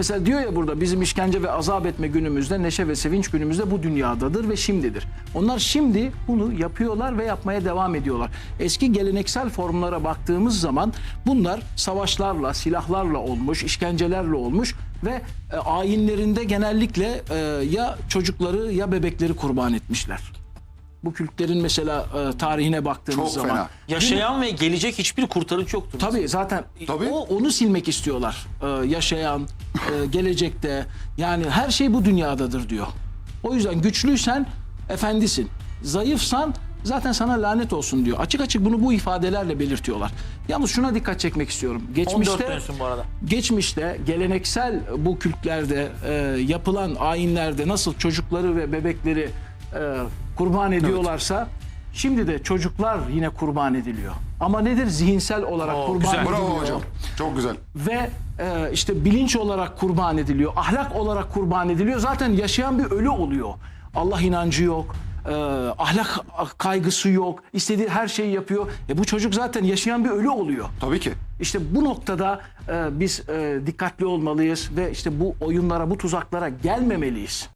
Mesela diyor ya burada bizim işkence ve azap etme günümüzde, neşe ve sevinç günümüzde bu dünyadadır ve şimdidir. Onlar şimdi bunu yapıyorlar ve yapmaya devam ediyorlar. Eski geleneksel formlara baktığımız zaman bunlar savaşlarla, silahlarla olmuş, işkencelerle olmuş ve e, ayinlerinde genellikle e, ya çocukları ya bebekleri kurban etmişler. Bu kültlerin mesela e, tarihine baktığımız Çok zaman. fena. Yaşayan ve gelecek hiçbir kurtarıcı yoktur. Tabii zaten Tabii. o onu silmek istiyorlar. Ee, yaşayan, e, gelecekte yani her şey bu dünyadadır diyor. O yüzden güçlüysen efendisin. Zayıfsan zaten sana lanet olsun diyor. Açık açık bunu bu ifadelerle belirtiyorlar. Yalnız şuna dikkat çekmek istiyorum. 14 Geçmişte dönsün bu arada. geçmişte geleneksel bu kültlerde e, yapılan ayinlerde nasıl çocukları ve bebekleri e, kurban ediyorlarsa şimdi de çocuklar yine kurban ediliyor. Ama nedir? Zihinsel olarak Oo, kurban güzel. ediliyor. Bravo hocam. Çok güzel. Ve e, işte bilinç olarak kurban ediliyor. Ahlak olarak kurban ediliyor. Zaten yaşayan bir ölü oluyor. Allah inancı yok. e, ahlak kaygısı yok. istediği her şeyi yapıyor. E bu çocuk zaten yaşayan bir ölü oluyor. Tabii ki. İşte bu noktada e, biz e, dikkatli olmalıyız ve işte bu oyunlara, bu tuzaklara gelmemeliyiz.